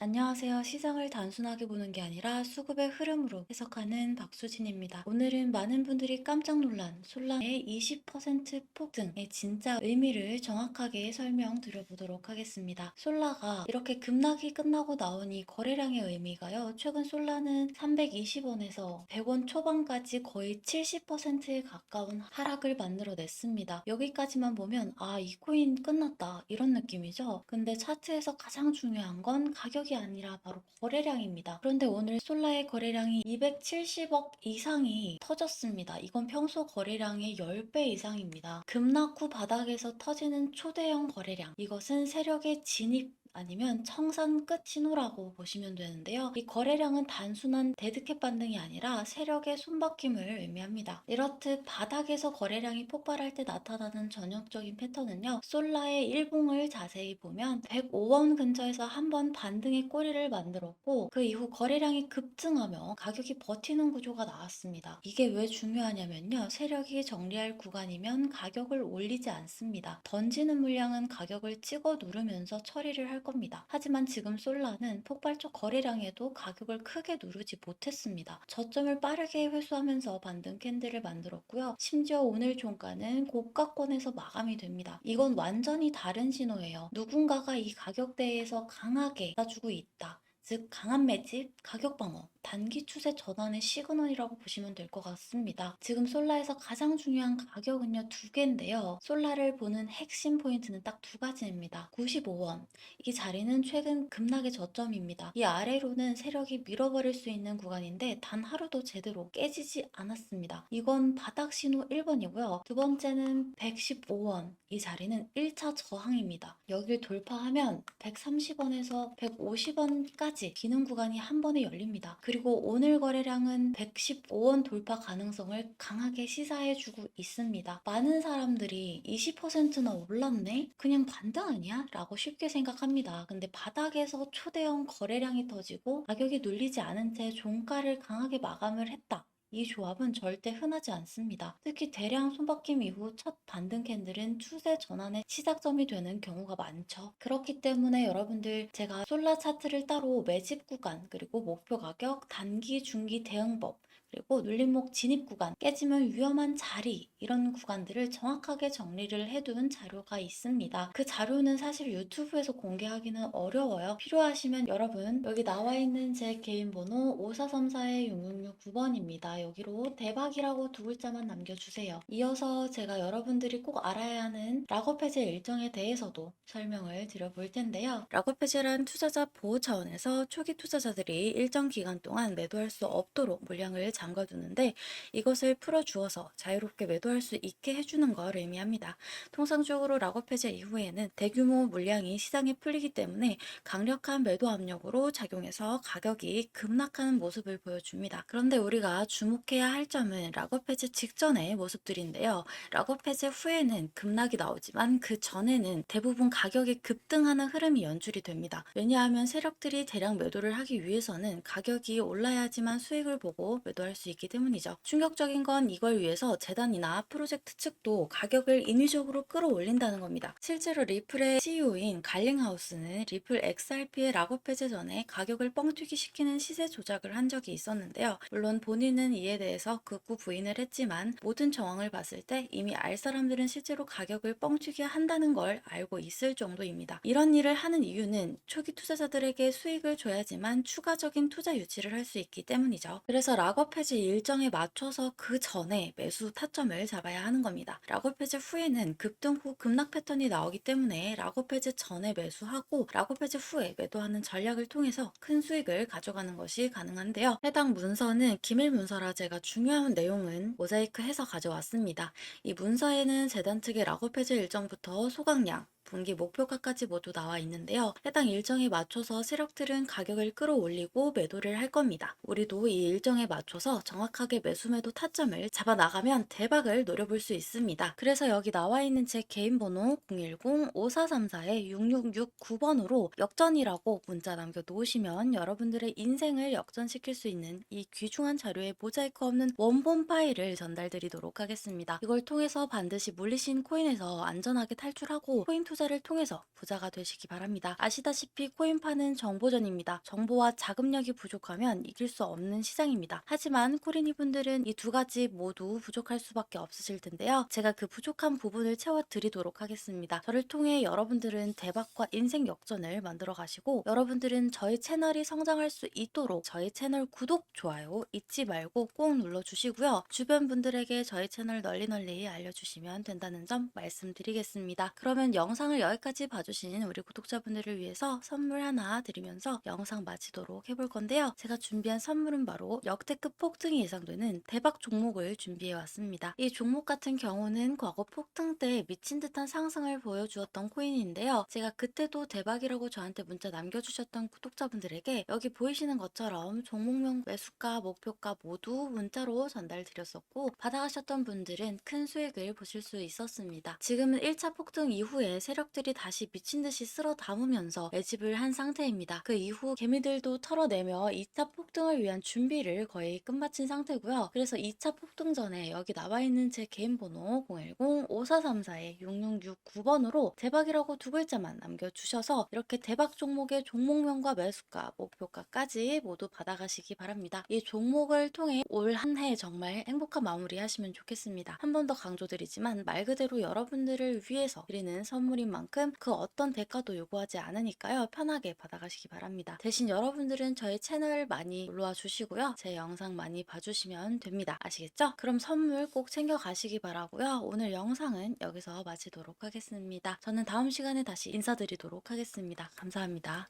안녕하세요. 시장을 단순하게 보는 게 아니라 수급의 흐름으로 해석하는 박수진입니다. 오늘은 많은 분들이 깜짝 놀란 솔라의 20% 폭등의 진짜 의미를 정확하게 설명드려보도록 하겠습니다. 솔라가 이렇게 급락이 끝나고 이 거래량의 의미가요. 최근 솔라는 320원에서 100원 초반까지 거의 70%에 가까운 하락을 만들어냈습니다. 여기까지만 보면 아, 이 코인 끝났다 이런 느낌이죠. 근데 차트에서 가장 중요한 건 가격 이 아니라 바로 거래량입니다. 그런데 오늘 솔라의 거래량이 270억 이상이 터졌습니다. 이건 평소 거래량의 10배 이상입니다. 급락 후 바닥에서 터지는 초대형 거래량. 이것은 세력의 진입 아니면 청산 끝 신호라고 보시면 되는데요. 이 거래량은 단순한 데드캣 반등이 아니라 세력의 손바뀜을 의미합니다. 이렇듯 바닥에서 거래량이 폭발할 때 나타나는 전형적인 패턴은요. 솔라의 일봉을 자세히 보면 105원 근처에서 한 번 반등의 꼬리를 만들었고 그 이후 거래량이 급증하며 가격이 버티는 구조가 나왔습니다. 이게 왜 중요하냐면요. 세력이 정리할 구간이면 가격을 올리지 않습니다. 던지는 물량은 가격을 찍어 누르면서 처리를 할 겁니다. 하지만 지금 솔라는 폭발적 거래량에도 가격을 크게 누르지 못했습니다. 저점을 빠르게 회수하면서 반등 캔들을 만들었고요. 심지어 오늘 종가는 고가권에서 마감이 됩니다. 이건 완전히 다른 신호예요. 누군가가 이 가격대에서 강하게 놔주고 있다. 즉 강한 매집, 가격 방어, 단기 추세 전환의 시그널이라고 보시면 될 것 같습니다. 지금 솔라에서 가장 중요한 가격은요 두 개인데요. 솔라를 보는 핵심 포인트는 딱 두 가지입니다. 95원. 이 자리는 최근 급락의 저점입니다. 이 아래로는 세력이 밀어버릴 수 있는 구간인데 단 하루도 제대로 깨지지 않았습니다. 이건 바닥 신호 1번이고요. 두 번째는 115원. 이 자리는 1차 저항입니다. 여길 돌파하면 130원에서 150원까지 기능 구간이 한 번에 열립니다. 그리고 오늘 거래량은 115원 돌파 가능성을 강하게 시사해주고 있습니다. 많은 사람들이 20%나 올랐네? 그냥 반등 아니야? 라고 쉽게 생각합니다. 근데 바닥에서 초대형 거래량이 터지고 가격이 눌리지 않은 채 종가를 강하게 마감을 했다. 이 조합은 절대 흔하지 않습니다. 특히 대량 손바뀜 이후 첫 반등 캔들은 추세 전환의 시작점이 되는 경우가 많죠. 그렇기 때문에 여러분들 제가 솔라 차트를 따로 매집 구간 그리고 목표 가격, 단기, 중기 대응법 그리고 눌림목 진입 구간, 깨지면 위험한 자리 이런 구간들을 정확하게 정리를 해둔 자료가 있습니다. 그 자료는 사실 유튜브에서 공개하기는 어려워요. 필요하시면 여러분 여기 나와 있는 제 개인 번호 5434-6669번입니다. 여기로 대박이라고 두 글자만 남겨주세요. 이어서 제가 여러분들이 꼭 알아야 하는 락업 해제 일정에 대해서도 설명을 드려볼 텐데요. 락업 해제란 투자자 보호 차원에서 초기 투자자들이 일정 기간 동안 매도할 수 없도록 물량을 잠가두는데 이것을 풀어주어서 자유롭게 매도할 수 있게 해주는 걸 의미합니다. 통상적으로 락업 해제 이후에는 대규모 물량이 시장에 풀리기 때문에 강력한 매도 압력으로 작용해서 가격이 급락하는 모습을 보여줍니다. 그런데 우리가 주목해야 할 점은 락업 해제 직전의 모습들인데요. 락업 해제 후에는 급락이 나오지만 그 전에는 대부분 가격이 급등하는 흐름이 연출이 됩니다. 왜냐하면 세력들이 대량 매도를 하기 위해서는 가격이 올라야지만 수익을 보고 매도할 수 있기 때문이죠. 충격적인 건 이걸 위해서 재단이나 프로젝트 측도 가격을 인위적으로 끌어올린다는 겁니다. 실제로 리플의 CEO인 갈링하우스는 리플 XRP의 락업 해제 전에 가격을 뻥튀기 시키는 시세 조작을 한 적이 있었는데요. 물론 본인은 이에 대해서 극구 부인을 했지만 모든 정황을 봤을 때 이미 알 사람들은 실제로 가격을 뻥튀기 한다는 걸 알고 있을 정도입니다. 이런 일을 하는 이유는 초기 투자자들에게 수익을 줘야지만 추가적인 투자 유치를 할 수 있기 때문이죠. 그래서 락업 해제 일정에 맞춰서 그 전에 매수 타점을 잡아야 하는 겁니다. 락업 해제 후에는 급등 후 급락 패턴이 나오기 때문에 락업 해제 전에 매수하고 락업 해제 후에 매도하는 전략을 통해서 큰 수익을 가져가는 것이 가능한데요. 해당 문서는 기밀 문서라 제가 중요한 내용은 모자이크 해서 가져왔습니다. 이 문서에는 재단 측의 락업 해제 일정부터 소각량, 분기 목표가까지 모두 나와 있는데요. 해당 일정에 맞춰서 세력들은 가격을 끌어올리고 매도를 할 겁니다. 우리도 이 일정에 맞춰서 정확하게 매수 매도 타점을 잡아 나가면 대박을 노려볼 수 있습니다. 그래서 여기 나와 있는 제 개인 번호 010-5434-6669번으로 역전이라고 문자 남겨 놓으시면 여러분들의 인생을 역전시킬 수 있는 이 귀중한 자료에 모자이크 없는 원본 파일을 전달드리도록 하겠습니다. 이걸 통해서 반드시 물리신 코인에서 안전하게 탈출하고 코인 투자 투자를 통해서 부자가 되시기 바랍니다. 아시다시피 코인파는 정보전입니다. 정보와 자금력이 부족하면 이길 수 없는 시장입니다. 하지만 코리니 분들은 이 두 가지 모두 부족할 수밖에 없으실 텐데요. 제가 그 부족한 부분을 채워드리도록 하겠습니다. 저를 통해 여러분들은 대박과 인생 역전을 만들어 가시고 여러분들은 저희 채널이 성장할 수 있도록 저희 채널 구독, 좋아요 잊지 말고 꼭 눌러주시고요. 주변 분들에게 저희 채널 널리 널리 알려주시면 된다는 점 말씀드리겠습니다. 그러면 영상 을 여기까지 봐주신 우리 구독자분들을 위해서 선물 하나 드리면서 영상 마치도록 해볼 건데요. 제가 준비한 선물은 바로 역대급 폭등이 예상되는 대박 종목을 준비해 왔습니다. 이 종목 같은 경우는 과거 폭등 때 미친 듯한 상승을 보여주었던 코인인데요. 제가 그때도 대박이라고 저한테 문자 남겨주셨던 구독자분들에게 여기 보이시는 것처럼 종목명 매수가, 목표가 모두 문자로 전달드렸었고 받아가셨던 분들은 큰 수익을 보실 수 있었습니다. 지금은 1차 폭등 이후에 세력 들이 다시 미친 듯이 쓸어 담으면서 매집을 한 상태입니다. 그 이후 개미들도 털어내며 2차 폭등을 위한 준비를 거의 끝마친 상태고요. 그래서 2차 폭등 전에 여기 나와 있는 제 개인 번호 010-5434-6669번으로 대박이라고 두 글자만 남겨주셔서 이렇게 대박 종목의 종목명과 매수가, 목표가까지 모두 받아가시기 바랍니다. 이 종목을 통해 올 한 해 정말 행복한 마무리 하시면 좋겠습니다. 한 번 더 강조드리지만 말 그대로 여러분들을 위해서 드리는 선물 인 만큼 그 어떤 대가도 요구하지 않으니까요. 편하게 받아가시기 바랍니다. 대신 여러분들은 저희 채널 많이 놀러와 주시고요. 제 영상 많이 봐주시면 됩니다. 아시겠죠? 그럼 선물 꼭 챙겨가시기 바라고요. 오늘 영상은 여기서 마치도록 하겠습니다. 저는 다음 시간에 다시 인사드리도록 하겠습니다. 감사합니다.